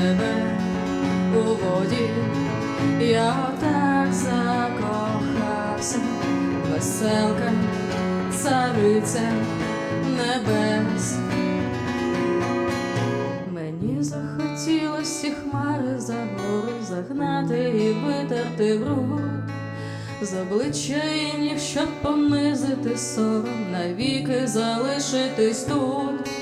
тебе у воді, я так закохався, веселка, цариця небес. Мені захотілось і хмари за гори загнати і витерти груд з обличчя і щоб понизити сором, навіки залишитись тут.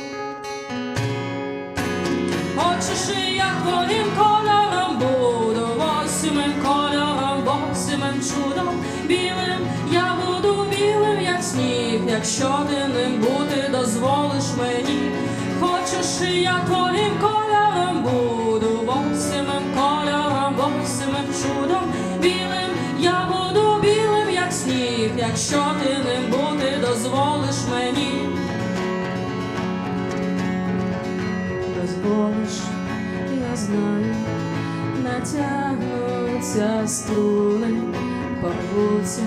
Хочеш, і я твоїм кольором буду, восьмим кольором, восьмим чудом, білим я буду білим, як сніг, якщо ти ним бути дозволиш мені. Хочеш, і я твоїм кольором буду, восьмим кольором, восьмим чудом, білим я буду білим, як сніг, якщо ти ним бути дозволиш, я знаю, натягнуться струни, порвуться,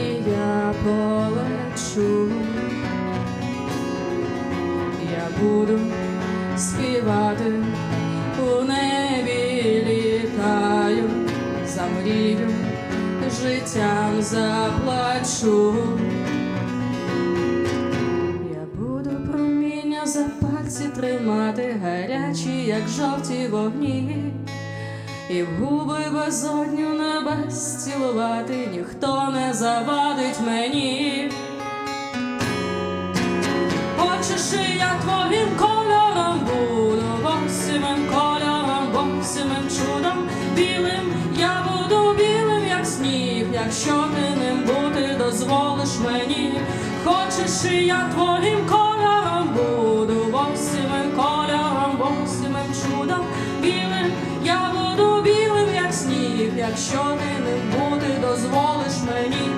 і я полечу. Я буду співати у небі літаю, за мрію життям заплачу. Пальці тримати, гарячі, як жовті вогні, і в губи безодню небес цілувати, ніхто не завадить мені. Хочеш, і я твоїм кольором буду, восьмим кольором, восьмим чудом, білим я буду білим, як сніг, якщо ти ним бути дозволиш мені. Хочеш, і я твоїм кольором якщо ти не бути дозволиш мені.